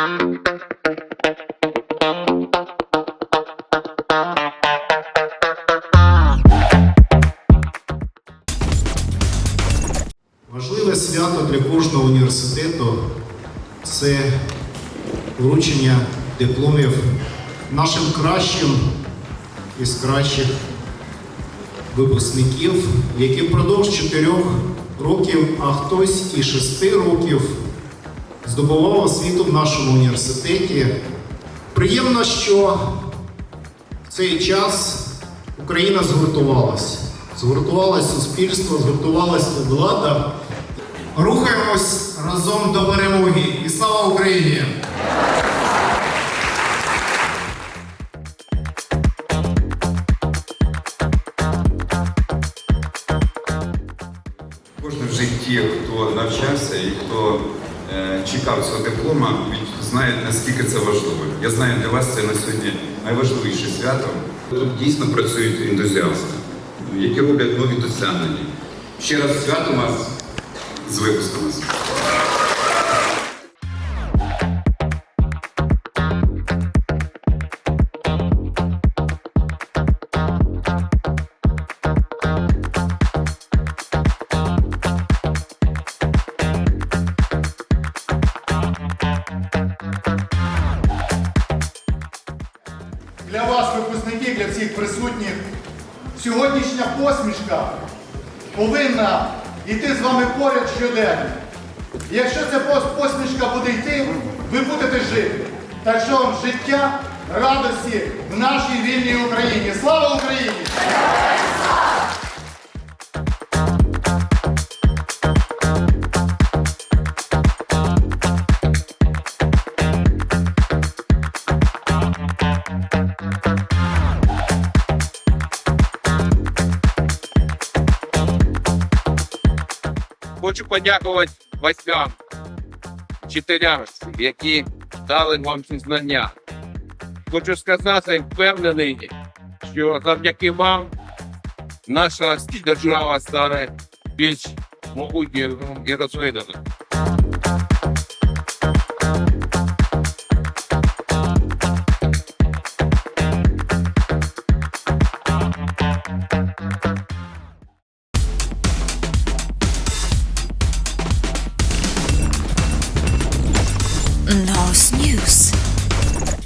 Важливе свято для кожного університету це вручення дипломів нашим кращим із кращих випускників, які впродовж чотирьох років, а хтось і шести років здобував освіту в нашому університеті. Приємно, що в цей час Україна згуртувалась. Згуртувалось суспільство, згуртувалася влада. Рухаємось разом до перемоги. І слава Україні! Кожен в житті, хто навчався і хто чекав цього диплома, знають, наскільки це важливо. Я знаю, для вас це на сьогодні найважливіше свято. Тут дійсно працюють ентузіасти, які роблять нові досягнення. Ще раз свято вас з випуском. Для вас, випускників, для всіх присутніх, сьогоднішня посмішка повинна йти з вами поряд щоденно. Якщо ця посмішка буде йти, ви будете жити. Так що життя, радості в нашій вільній Україні. Слава Україні! Хочу подякувати батькам, вчителям, які дали вам ці знання. Хочу сказати, впевнений, що завдяки вам наша держава стане більш могутньою і розвиненою. No News.